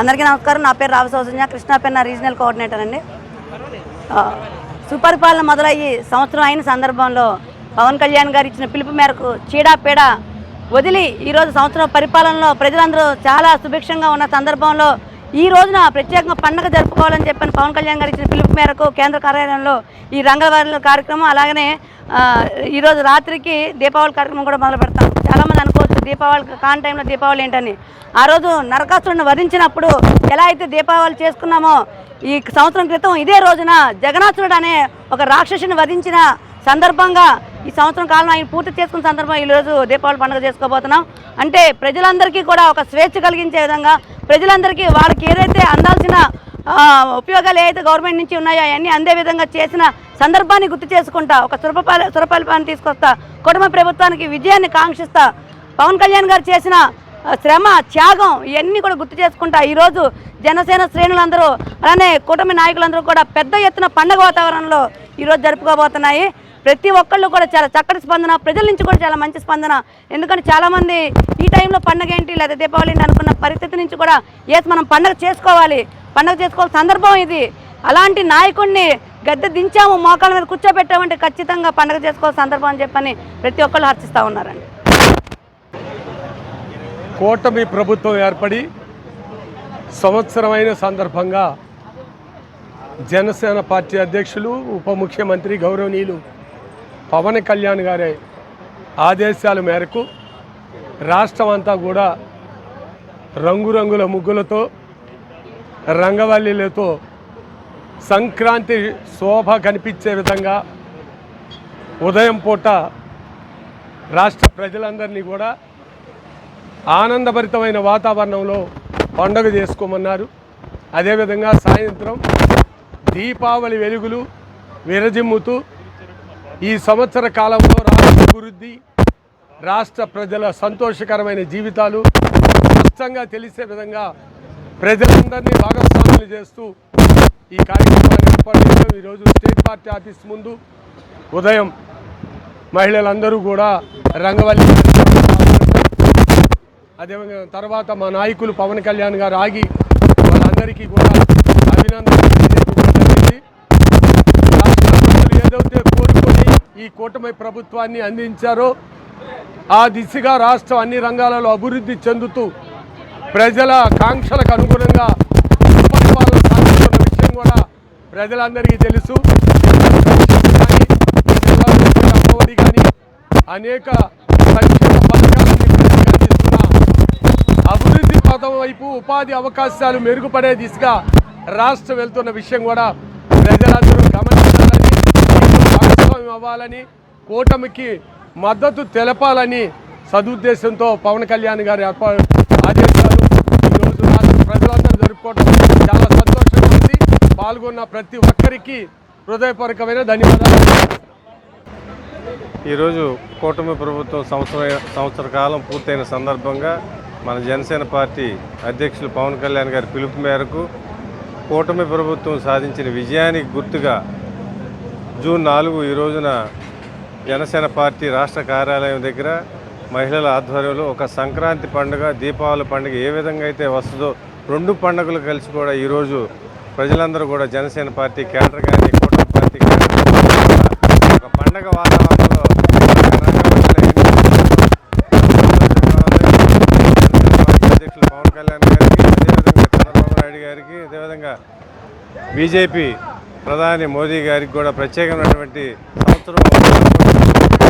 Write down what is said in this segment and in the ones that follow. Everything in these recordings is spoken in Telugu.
అందరికీ నమస్కారం. నా పేరు రావు సౌజన్య. కృష్ణాపెన్న రీజనల్ కోఆర్డినేటర్ అండి. సుపరిపాలన మొదలయ్యి సంవత్సరం అయిన సందర్భంలో పవన్ కళ్యాణ్ గారు ఇచ్చిన పిలుపు మేరకు చీడాపీడ వదిలి ఈరోజు సంవత్సరం పరిపాలనలో ప్రజలందరూ చాలా సుభిక్షంగా ఉన్న సందర్భంలో ఈ రోజున ప్రత్యేకంగా పండగ జరుపుకోవాలని చెప్పని పవన్ కళ్యాణ్ గారు ఇచ్చిన పిలుపు మేరకు కేంద్ర కార్యాలయంలో ఈ రంగవల్లి కార్యక్రమం అలాగనే ఈరోజు రాత్రికి దీపావళి కార్యక్రమం కూడా మొదలు పెడతాం. చాలామంది అనుకోవచ్చు దీపావళి కాని టైంలో దీపావళి ఏంటని. ఆ రోజు నరకాసురుడిని వధించినప్పుడు ఎలా అయితే దీపావళి చేసుకున్నామో ఈ సంవత్సరం క్రితం ఇదే రోజున జగన్నాథుడు అనే ఒక రాక్షసుని వధించిన సందర్భంగా ఈ సంవత్సరం కాలం ఆయన పూర్తి చేసుకున్న సందర్భం ఈరోజు దీపావళి పండుగ చేసుకోబోతున్నాం. అంటే ప్రజలందరికీ కూడా ఒక స్వేచ్ఛ కలిగించే విధంగా ప్రజలందరికీ వాళ్ళకి ఏదైతే అందాల్సిన ఉపయోగాలు ఏదైతే గవర్నమెంట్ నుంచి ఉన్నాయో అవన్నీ అందే విధంగా చేసిన సందర్భాన్ని గుర్తు చేసుకుంటా. ఒక సురపపాల సురపల్పాన్ని తీసుకొస్తా. కుటుంబ ప్రభుత్వానికి విజయాన్ని కాంక్షిస్తా. పవన్ కళ్యాణ్ గారు చేసిన శ్రమ త్యాగం ఇవన్నీ కూడా గుర్తు చేసుకుంటా. ఈరోజు జనసేన శ్రేణులందరూ అలానే కూటమి నాయకులందరూ కూడా పెద్ద ఎత్తున పండగ వాతావరణంలో ఈరోజు జరుపుకోబోతున్నాయి. ప్రతి ఒక్కళ్ళు కూడా చాలా చక్కటి స్పందన ప్రజల నుంచి కూడా చాలా మంచి స్పందన. ఎందుకంటే చాలామంది ఈ టైంలో పండగ ఏంటి లేదా దీపావళి అనుకున్న పరిస్థితి నుంచి కూడా ఎస్ మనం పండగ చేసుకోవాలి. పండగ చేసుకోవాల్సిన సందర్భం ఇది. అలాంటి నాయకుడిని గద్దె దించాము మోకాల మీద కూర్చోబెట్టామంటే ఖచ్చితంగా పండగ చేసుకోవాల్సిన సందర్భం అని చెప్పని ప్రతి ఒక్కళ్ళు హర్చిస్తూ ఉన్నారండి. కూటమి ప్రభుత్వం ఏర్పడి సంవత్సరమైన సందర్భంగా జనసేన పార్టీ అధ్యక్షులు ఉప ముఖ్యమంత్రి గౌరవనీయులు పవన్ కళ్యాణ్ గారి ఆదేశాల మేరకు రాష్ట్రం అంతా కూడా రంగురంగుల ముగ్గులతో రంగవల్లిలతో సంక్రాంతి శోభ కనిపించే విధంగా ఉదయం పూట రాష్ట్ర ప్రజలందరినీ కూడా ఆనందభరితమైన వాతావరణంలో పండుగ చేసుకోమన్నారు. అదేవిధంగా సాయంత్రం దీపావళి వెలుగులు విరజిమ్ముతూ ఈ సంవత్సర కాలంలో రాష్ట్ర అభివృద్ధి రాష్ట్ర ప్రజల సంతోషకరమైన జీవితాలు స్పష్టంగా తెలిసే విధంగా ప్రజలందరినీ భాగస్వాములు చేస్తూ ఈ కార్యక్రమాన్ని ఏర్పాటు చేసాం ఈరోజు స్టేట్ పార్టీ ఆఫీస్ ముందు ఉదయం మహిళలందరూ కూడా రంగవల్లి అదేవిధంగా తర్వాత మా నాయకులు పవన్ కళ్యాణ్ గారు ఆగి వాళ్ళందరికీ కూడా అభినందనలు ఏదైతే కోరుకొని ఈ కూటమి ప్రభుత్వాన్ని అందించారో ఆ దిశగా రాష్ట్రం అన్ని రంగాలలో అభివృద్ధి చెందుతూ ప్రజల కాంక్షలకు అనుగుణంగా సుపరిపాలన సాధిస్తున్న విషయం కూడా ప్రజలందరికీ తెలుసు. అమ్మఒడి కానీ అనేక సంక్షేమ అందిస్తున్న అభివృద్ధి పథం వైపు ఉపాధి అవకాశాలు మెరుగుపడే దిశగా రాష్ట్రం వెళ్తున్న విషయం కూడా ప్రజలందరూ గమనించాలని భాగస్వామ్యం అవ్వాలని కూటమికి మద్దతు తెలపాలని సదుద్దేశంతో పవన్ కళ్యాణ్ గారి ఏర్పాటు ఆదేశాలు ఈరోజు రాష్ట్ర ప్రజలందరూ జరుపుకోవడం చాలా సంతోషంగా ఉంది. పాల్గొన్న ప్రతి ఒక్కరికి హృదయపూర్వకమైన ధన్యవాదాలు. ఈరోజు కూటమి ప్రభుత్వం సంవత్సర సంవత్సర కాలం పూర్తయిన సందర్భంగా మన జనసేన పార్టీ అధ్యక్షులు పవన్ కళ్యాణ్ గారి పిలుపు మేరకు కూటమి ప్రభుత్వం సాధించిన విజయానికి గుర్తుగా జూన్ నాలుగు ఈ రోజున జనసేన పార్టీ రాష్ట్ర కార్యాలయం దగ్గర మహిళల ఆధ్వర్యంలో ఒక సంక్రాంతి పండుగ దీపావళి పండుగ ఏ విధంగా అయితే వస్తుందో రెండు పండుగలు కలిసి కూడా ఈరోజు ప్రజలందరూ కూడా జనసేన పార్టీ కేడర్ కానీ కూటమి పార్టీ కేడర్ ఒక పండగ వాతావరణంలో అధ్యక్షులు పవన్ కళ్యాణ్ గారికి అదేవిధంగా చంద్రబాబు నాయుడు గారికి అదేవిధంగా బీజేపీ ప్రధాని మోదీ గారికి కూడా ప్రత్యేకమైనటువంటి సంవత్సరం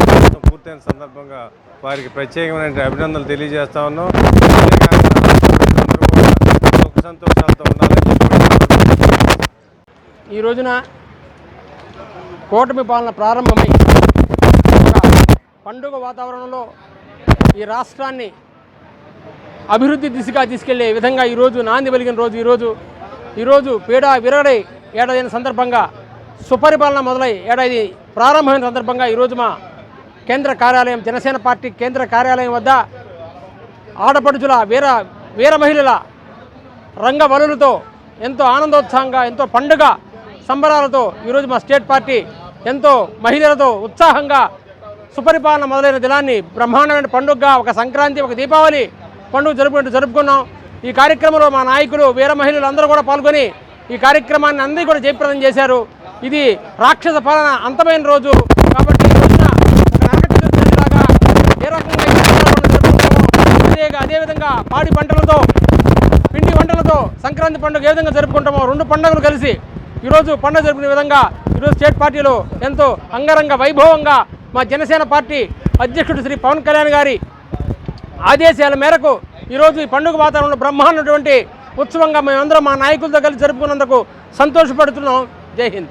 సంవత్సరం పూర్తయిన సందర్భంగా వారికి ప్రత్యేకమైన అభినందనలు తెలియజేస్తా ఉన్నాం అంతేకాకుండా అందరూ కూడా సుఖ సంతోషాలతో ఉండాలని ఈ రోజున కూటమి పాలన ప్రారంభమై పండుగ వాతావరణంలో ఈ రాష్ట్రాన్ని అభివృద్ధి దిశగా తీసుకెళ్ళే విధంగా ఈరోజు నాంది వెలిగిన రోజు. ఈరోజు ఈరోజు పీడా విరగడై ఏడాదైన సందర్భంగా సుపరిపాలన మొదలై ఏడాది ప్రారంభమైన సందర్భంగా ఈరోజు మా కేంద్ర కార్యాలయం జనసేన పార్టీ కేంద్ర కార్యాలయం వద్ద ఆడపడుచుల వీర వీర మహిళల రంగవలులతో ఎంతో ఆనందోత్సాహంగా ఎంతో పండుగ సంబరాలతో ఈరోజు మా స్టేట్ పార్టీ ఎంతో మహిళలతో ఉత్సాహంగా సుపరిపాలన మొదలైన దినాన్ని బ్రహ్మాండమైన పండుగగా ఒక సంక్రాంతి ఒక దీపావళి పండుగ జరుపుకుంటూ జరుపుకున్నాం. ఈ కార్యక్రమంలో మా నాయకులు వీర మహిళలు అందరూ కూడా పాల్గొని ఈ కార్యక్రమాన్ని అందరూ కూడా జయప్రదం చేశారు. ఇది రాక్షస పాలన అంతమైన రోజు కాబట్టి రోజున ఏ రకంగా అదేవిధంగా పాడి పంటలతో సంక్రాంతి పండుగ ఏ విధంగా జరుపుకుంటామో రెండు పండుగలు కలిసి ఈరోజు పండుగ జరుపుకునే విధంగా ఈరోజు స్టేట్ పార్టీలో ఎంతో అంగరంగ వైభవంగా మా జనసేన పార్టీ అధ్యక్షుడు శ్రీ పవన్ కళ్యాణ్ గారి ఆదేశాల మేరకు ఈరోజు ఈ పండుగ వాతావరణంలో బ్రహ్మాండటువంటి ఉత్సవంగా మేమందరం మా నాయకులతో కలిసి జరుపుకున్నందుకు సంతోషపడుతున్నాం. జై హింద్.